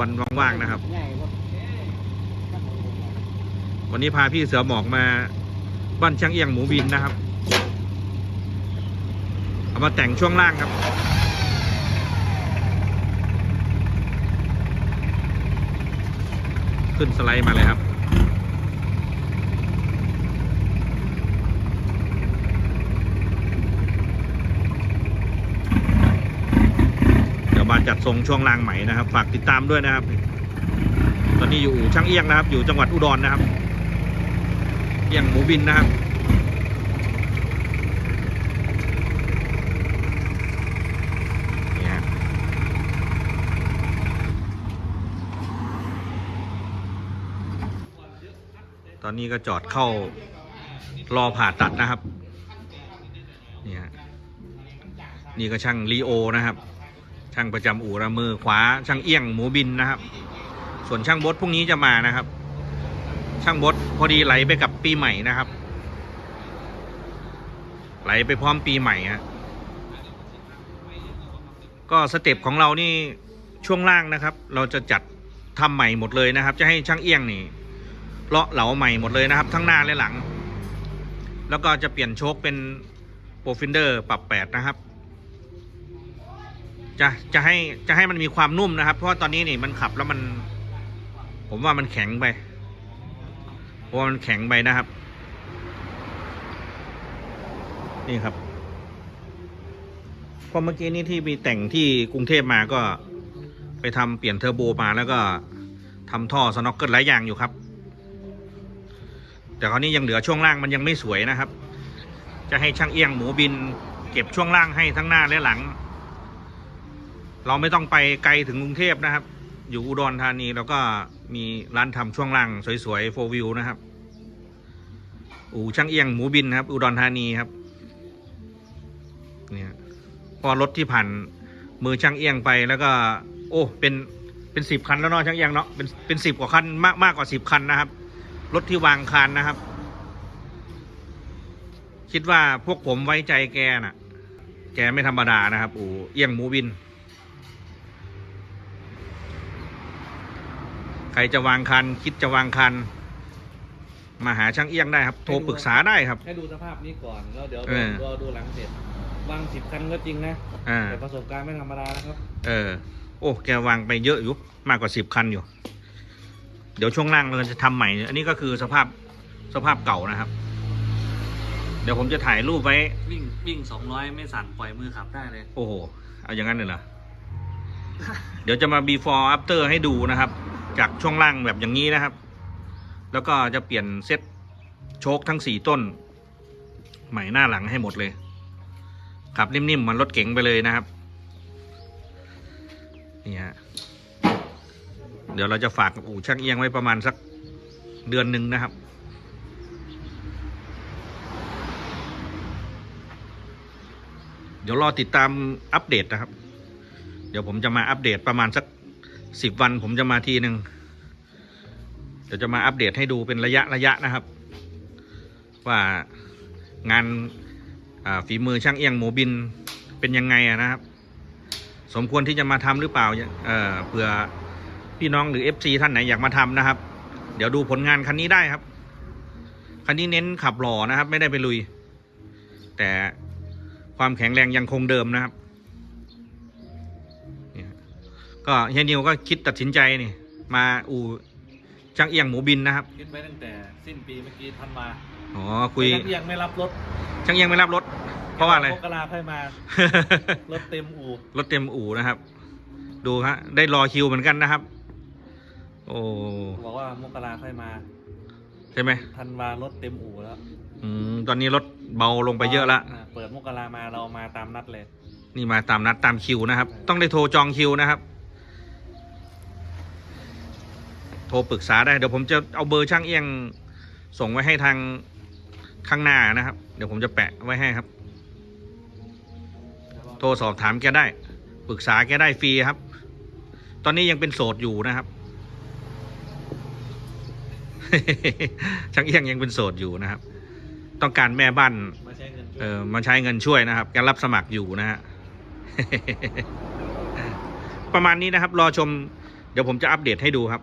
วันว่างๆนะครับ วันนี้พาพี่เสือหมอกมาบ้านช่างเอียงหมูบินนะครับ เอามาแต่งช่วงล่างครับขึ้นสไลด์มาเลยครับ เดี๋ยวมา จัดทรงช่วงล่างใหม่นะครับ ฝากติดตามด้วยนะครับ ตอนนี้อยู่ช่างเอียงนะครับ อยู่จังหวัดอุดรนะครับ เอียงหมูบินนะครับตอนนี้ก็จอดเข้ารอผ่าตัดนะครับ นี่ฮะ นี่ก็ช่างลีโอนะครับ ช่างประจำอู่ระมือขวาช่างเอี้ยงหมูบินนะครับ ส่วนช่างบดพรุ่งนี้จะมานะครับ ช่างบดพอดีไหลไปกับปีใหม่นะครับ ไหลไปพร้อมปีใหม่ฮะก็สเต็ปของเรานี่ช่วงล่างนะครับ เราจะจัดทำใหม่หมดเลยนะครับ จะให้ช่างเอี้ยงนี่เลาะเหลาใหม่หมดเลยนะครับ ทั้งหน้าและหลัง แล้วก็จะเปลี่ยนโชคเป็นโปรฟินเดอร์ปรับแปดนะครับ จะจะให้จะให้มันมีความนุ่มนะครับ เพราะว่าตอนนี้นี่มันขับแล้วมัน ผมว่ามันแข็งไปเพราะว่ามันแข็งไปนะครับ นี่ครับพราะเมื่อกี้นี้ที่มีแต่งที่กรุงเทพมาก็ไปทำเปลี่ยนเทอร์โบมาแล้วก็ทำท่อสน็อกเกิลหลายอย่างอยู่ครับ แต่คราวนี้ยังเหลือช่วงล่างมันยังไม่สวยนะครับ จะให้ช่างเอียงหมูบิน เก็บช่วงล่างให้ทั้งหน้าและหลัง เราไม่ต้องไปไกลถึงกรุงเทพนะครับ อยู่อุดรธานีแล้วก็มีร้านทำช่วงล่างสวยๆโฟวิวนะครับ อู่ช่างเอียงหมูบินครับ อุดรธานีครับ เนี่ยพอรถที่ผ่านมือช่างเอียงไปแล้วก็ โอ้เป็นเป็นสิบคันแล้วเนาะช่างเอียงเนาะเป็นเป็นสิบกว่าคันมากมากกว่าสิบคันนะครับ รถที่วางคานนะครับ คิดว่าพวกผมไว้ใจแกน่ะ แกไม่ธรรมดานะครับ อู่เอียงหมูบิน ใครจะวางคัน คิดจะวางคัน มาหาช่างเอี้ยงได้ครับ โทรปรึกษาได้ครับ ให้ดูสภาพนี้ก่อนแล้วเดี๋ยวเออ รอดูหลังเสร็จวางสิบคันก็จริงนะ อ่า แต่ประสบการณ์ไม่ธรรมดานะครับ เออ โอ้ แกวางไปเยอะอยู่ มากกว่าสิบคันอยู่ เดี๋ยวช่วงล่างเราจะทำใหม่ อันนี้ก็คือสภาพสภาพเก่านะครับ เดี๋ยวผมจะถ่ายรูปไว้ วิ่งวิ่งสองร้อยไม่สั่นปล่อยมือขับได้เลย โอ้โห เอาอย่างนั้นเลยเหรอ เดี๋ยวจะมา before after ให้ดูนะครับ จากช่วงล่างแบบอย่างนี้นะครับ แล้วก็จะเปลี่ยนเซ็ตโชคทั้งสี่ต้น ใหม่หน้าหลังให้หมดเลย ขับนิ่มๆมันรถเก๋งไปเลยนะครับ นี่ฮะ เดี๋ยวเราจะฝากอู่ช่างเอียงไว้ประมาณสักเดือนหนึ่งนะครับเดี๋ยวรอติดตามอัปเดตนะครับ เดี๋ยวผมจะมาอัปเดตประมาณสัก สิบวันผมจะมาทีหนึ่งเดี๋ยวจะมาอัปเดตให้ดูเป็นระยะระยะนะครับ ว่างานฝีมือช่างเอียงหมูบินเป็นยังไงอะนะครับ สมควรที่จะมาทำหรือเปล่าเเผื่อพี่น้องหรือ FC ท่านไหนอยากมาทำนะครับ เดี๋ยวดูผลงานคันนี้ได้ครับ คันนี้เน้นขับหล่อนะครับ ไม่ได้ไปลุย แต่ความแข็งแรงยังคงเดิมนะครับ ก็เฮียนิวก็คิดตัดสินใจนี่มาอู่ช่างเอียงหมูบินนะครับคิดไว้ตั้งแต่สิ้นปีเมื่อกี้ทันมาอ๋อคุยแต่ยังไม่รับรถช่างเอียงไม่รับรถ เพราะว่าอะไรมกราค่อยมารถเต็มอู่รถเต็มอู่นะครับ ดูฮะ ได้รอคิวเหมือนกันนะครับ โอ้บอกว่ามกราค่อยมา ใช่ไหมทันวารถเต็มอู่แล้วอืมตอนนี้รถเบาลงไปเยอะละาเปิดมกรามาเรามาตามนัดเลย นี่มาตามนัดตามคิวนะครับ ต้องได้โทรจองคิวนะครับ โทรปรึกษาได้ เดี๋ยวผมจะเอาเบอร์ช่างเอียงส่งไว้ให้ทางข้างหน้านะครับ เดี๋ยวผมจะแปะไว้ให้ครับ โทรสอบถามแกได้ ปรึกษาแกได้ฟรีครับ ตอนนี้ยังเป็นโสดอยู่นะครับ ช่างเอียงยังเป็นโสดอยู่นะครับ ต้องการแม่บ้านเงินช่วยเออมาใช้เงินช่วยนะครับแกรับสมัครอยู่นะฮะประมาณนี้นะครับ รอชม เดี๋ยวผมจะอัปเดตให้ดูครับ